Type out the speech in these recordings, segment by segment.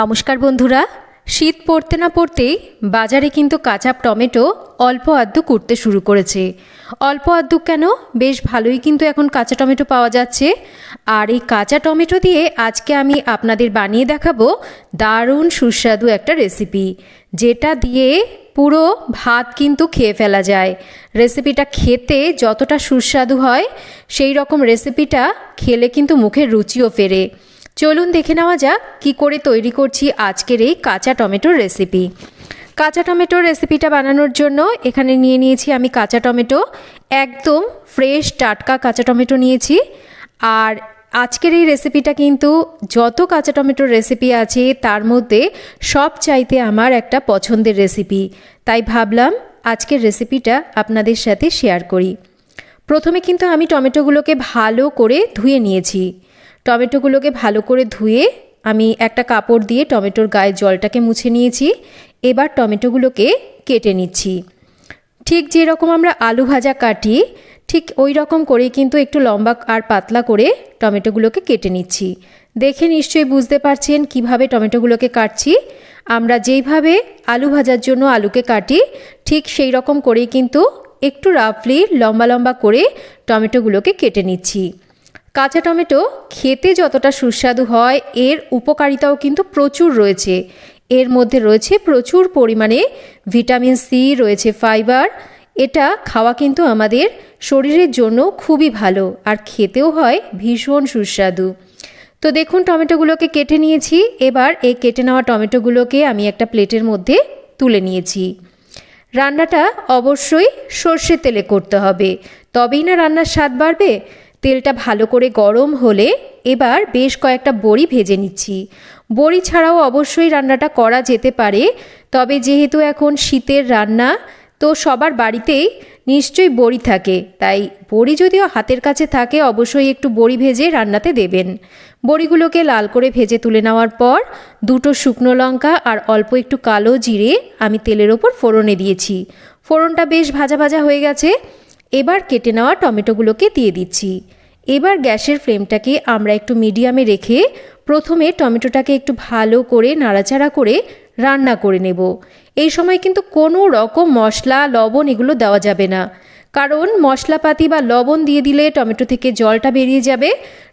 নমস্কার বন্ধুরা। শীত পড়তে না পড়তেই বাজারে কিন্তু কাঁচা টমেটো অল্প আধটু কুটতে শুরু করেছে। অল্প আধটু কেন? বেশ ভালোই কিন্তু এখন কাঁচা টমেটো পাওয়া যাচ্ছে। আর এই কাঁচা টমেটো দিয়ে আজকে আমি আপনাদের বানিয়ে দেখাবো দারুণ সুস্বাদু একটা রেসিপি, যেটা দিয়ে পুরো ভাত কিন্তু খেয়ে ফেলা যায়। রেসিপিটা খেতে যতটা সুস্বাদু হয়, সেই রকম রেসিপিটা খেলে কিন্তু মুখের রুচিও ফেরে। চলুন দেখে নেওয়া যাক কী করে তৈরি করছি আজকের এই কাঁচা টমেটোর রেসিপি কাঁচা টমেটোর রেসিপিটা বানানোর জন্য এখানে নিয়ে নিয়েছি আমি কাঁচা টমেটো। একদম ফ্রেশ টাটকা কাঁচা টমেটো নিয়েছি। আর আজকের এই রেসিপিটা কিন্তু যত কাঁচা টমেটোর রেসিপি আছে তার মধ্যে সব চাইতে আমার একটা পছন্দের রেসিপি তাই ভাবলাম আজকের রেসিপিটা আপনাদের সাথে শেয়ার করি। প্রথমে কিন্তু আমি টমেটোগুলোকে ভালো করে ধুয়ে নিয়েছি। টমেটোগুলোকে ভালো করে ধুয়ে আমি একটা কাপড় দিয়ে টমেটোর গায়ে জলটাকে মুছে নিয়েছি। এবার টমেটোগুলোকে কেটে নিচ্ছি। ঠিক যেরকম আমরা আলু ভাজা কাটি, ঠিক ওই রকম করেই কিন্তু একটু লম্বা আর পাতলা করে টমেটোগুলোকে কেটে নিচ্ছি। দেখে নিশ্চয়ই বুঝতে পারছেন কীভাবে টমেটোগুলোকে কাটছি। আমরা যেইভাবে আলু ভাজার জন্য আলুকে কাটি, ঠিক সেই রকম করেই কিন্তু একটু রাফলি লম্বা লম্বা করে টমেটোগুলোকে কেটে নিচ্ছি। কাঁচা টমেটো খেতে যতটা সুস্বাদু হয়, এর উপকারিতাও কিন্তু প্রচুর রয়েছে। এর মধ্যে রয়েছে প্রচুর পরিমাণে ভিটামিন সি, রয়েছে ফাইবার। এটা খাওয়া কিন্তু আমাদের শরীরের জন্য খুবই ভালো আর খেতেও হয় ভীষণ সুস্বাদু। তো দেখুন, টমেটোগুলোকে কেটে নিয়েছি। এবার এই কেটে নেওয়া টমেটোগুলোকে আমি একটা প্লেটের মধ্যে তুলে নিয়েছি। রান্নাটা অবশ্যই সর্ষের তেলে করতে হবে। তবেই না রান্নার স্বাদ বাড়বে? তেলটা ভালো করে গরম হলে এবার বেশ কয়েকটা বড়ি ভেজে নিচ্ছি। বড়ি ছাড়াও অবশ্যই রান্নাটা করা যেতে পারে, তবে যেহেতু এখন শীতের রান্না, তো সবার বাড়িতেই নিশ্চয়ই বড়ি থাকে। তাই বড়ি যদিও হাতের কাছে থাকে, অবশ্যই একটু বড়ি ভেজে রান্নাতে দেবেন। বড়িগুলোকে লাল করে ভেজে তুলে নেওয়ার পর দুটো শুকনো লঙ্কা আর অল্প একটু কালো জিরে আমি তেলের ওপর ফোড়নে দিয়েছি। ফোড়নটা বেশ ভাজা ভাজা হয়ে গেছে এবার কেটে নেওয়া টমেটোগুলোকে দিয়ে দিচ্ছি। এবার গ্যাসের ফ্লেমটাকে আমরা একটু মিডিয়ামে রেখে প্রথমে টমেটোটাকে একটু ভালো করে নাড়াচাড়া করে রান্না করে নেব। এই সময় কিন্তু কোনো রকম মশলা, লবণ এগুলো দেওয়া যাবে না। কারণ মশলাপাতি বা লবণ দিয়ে দিলে টমেটো থেকে জলটা বেরিয়ে যাবে।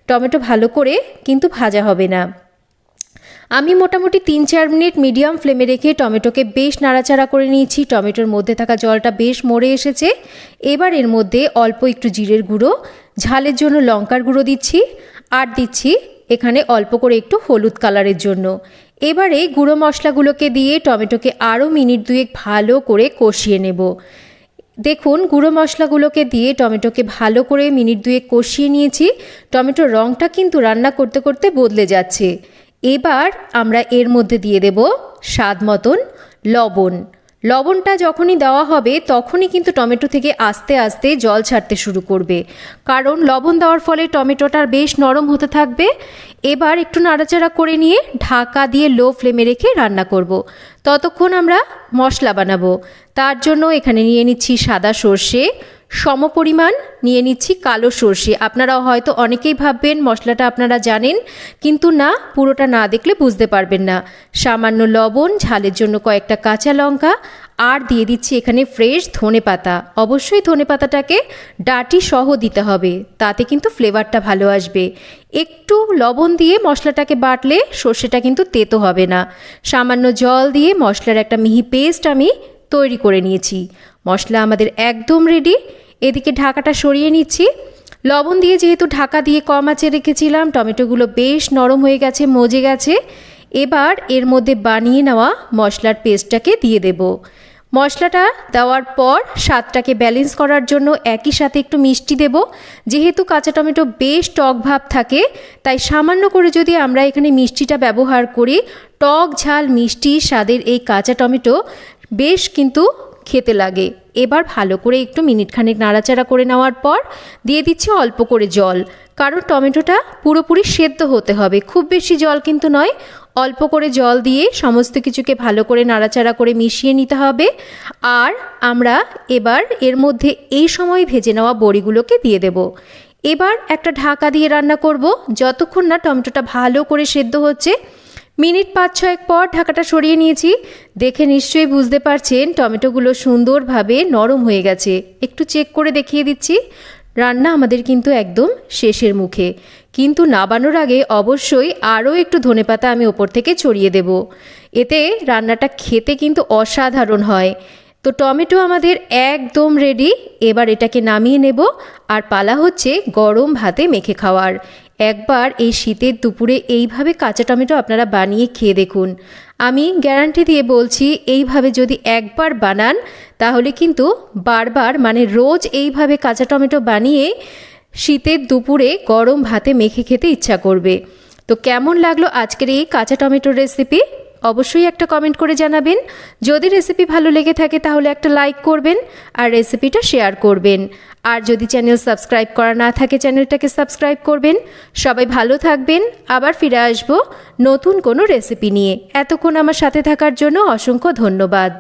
টমেটো ভালো করে কিন্তু ভাজা হবে না। আমি মোটামুটি তিন চার মিনিট মিডিয়াম ফ্লেমে রেখে টমেটোকে বেশ নাড়াচাড়া করে নিয়েছি। টমেটোর মধ্যে থাকা জলটা বেশ মরে এসেছে। এবার এর মধ্যে অল্প একটু জিরের গুঁড়ো, ঝালের জন্য লঙ্কার গুঁড়ো দিচ্ছি আর দিচ্ছি এখানে অল্প করে একটু হলুদ কালারের জন্য। এবারে গুঁড়ো মশলাগুলোকে দিয়ে টমেটোকে আরও মিনিট দুয়েক ভালো করে কষিয়ে নেব। দেখুন, গুঁড়ো মশলাগুলোকে দিয়ে টমেটোকে ভালো করে মিনিট দুয়েক কষিয়ে নিয়েছি। টমেটোর রঙটা কিন্তু রান্না করতে করতে বদলে যাচ্ছে। এবার আমরা এর মধ্যে দিয়ে দেব স্বাদ মতন লবণ। লবণটা যখনই দেওয়া হবে, তখনই কিন্তু টমেটো থেকে আস্তে আস্তে জল ছাড়তে শুরু করবে। কারণ লবণ দেওয়ার ফলে টমেটোটা বেশ নরম হতে থাকবে। এবার একটু নাড়াচাড়া করে নিয়ে ঢাকা দিয়ে লো ফ্লেমে রেখে রান্না করব। ততক্ষণ আমরা মশলা বানাবো। তার জন্য এখানে নিয়ে নিচ্ছি সাদা সর্ষে সমপরিমাণ, নিয়ে নিচ্ছি কালো সর্ষে। আপনারাও হয়তো অনেকেই ভাববেন, মশলাটা আপনারা জানেন, কিন্তু না, পুরোটা না দেখলে বুঝতে পারবেন না। সামান্য লবণ, ঝালের জন্য কয়েকটা কাঁচা লঙ্কা, আর দিয়ে দিচ্ছি এখানে ফ্রেশ ধনে পাতা। অবশ্যই ধনে পাতাটাকে ডাটি সহ দিতে হবে, তাতে কিন্তু ফ্লেভারটা ভালো আসবে। একটু লবণ দিয়ে মশলাটাকে বাটলে সর্ষেটা কিন্তু তেতো হবে না। সামান্য জল দিয়ে মশলার একটা মিহি পেস্ট আমি তৈরি করে নিয়েছি। মশলা আমাদের একদম রেডি এদিকে ঢাকাটা সরিয়ে নিচ্ছি। লবণ দিয়ে যেহেতু ঢাকা দিয়ে কম আঁচে রেখেছিলাম, টমেটোগুলো বেশ নরম হয়ে গেছে, মজে গেছে। এবার এর মধ্যে বানিয়ে নেওয়া মশলার পেস্টটাকে দিয়ে দেব। মশলাটা দেওয়ার পর স্বাদটাকে ব্যালেন্স করার জন্য একই সাথে একটু মিষ্টি দেব। যেহেতু কাঁচা টমেটো বেশ টক ভাব থাকে, তাই সামান্য করে যদি আমরা এখানে মিষ্টিটা ব্যবহার করি, টক ঝাল মিষ্টি স্বাদের এই কাঁচা টমেটো বেশ কিন্তু খেতে লাগে। এবার ভালো করে একটু মিনিট খানেক নাড়াচাড়া করে নেওয়ার পর দিয়ে দিচ্ছি অল্প করে জল। কারণ টমেটোটা পুরোপুরি সেদ্ধ হতে হবে। খুব বেশি জল কিন্তু নয়। অল্প করে জল দিয়ে সমস্ত কিছুকে ভালো করে নাড়াচাড়া করে মিশিয়ে নিতে হবে। আর আমরা এবার এর মধ্যে এই সময় ভেজে নেওয়া বড়িগুলোকে দিয়ে দেব। এবার একটা ঢাকা দিয়ে রান্না করব। যতক্ষণ না টমেটোটা ভালো করে সেদ্ধ হচ্ছে মিনিট পাঁচ ছয়েক পর ঢাকাটা সরিয়ে নিয়েছি। দেখে নিশ্চয়ই বুঝতে পারছেন, টমেটোগুলো সুন্দরভাবে নরম হয়ে গেছে। একটু চেক করে দেখিয়ে দিচ্ছি। রান্না আমাদের কিন্তু একদম শেষের মুখে। কিন্তু নাবানোর আগে অবশ্যই আরও একটু ধনেপাতা আমি ওপর থেকে ছড়িয়ে দেব। এতে রান্নাটা খেতে কিন্তু অসাধারণ হয়। তো টমেটো আমাদের একদম রেডি এবার এটাকে নামিয়ে নেব। আর পালা হচ্ছে গরম ভাতে মেখে খাওয়ার। একবার এই শীতের দুপুরে এইভাবে কাঁচা টমেটো আপনারা বানিয়ে খেয়ে দেখুন। আমি গ্যারান্টি দিয়ে বলছি, এইভাবে যদি একবার বানান, তাহলে কিন্তু বারবার মানে রোজ এইভাবে কাঁচা টমেটো বানিয়ে শীতের দুপুরে গরম ভাতে মেখে খেতে ইচ্ছা করবে। তো কেমন লাগল আজকের এই কাঁচা টমেটোর রেসিপি? অবশ্যই একটা কমেন্ট করে জানাবেন। যদি রেসিপি ভালো লেগে থাকে, তাহলে একটা লাইক করবেন আর রেসিপিটা শেয়ার করবেন। আর যদি চ্যানেল সাবস্ক্রাইব করা না থাকে চ্যানেলটাকে সাবস্ক্রাইব করবেন। সবাই ভালো থাকবেন। আবার ফিরে আসব নতুন কোনো রেসিপি নিয়ে। এতক্ষণ আমার সাথে থাকার জন্য অসংখ্য ধন্যবাদ।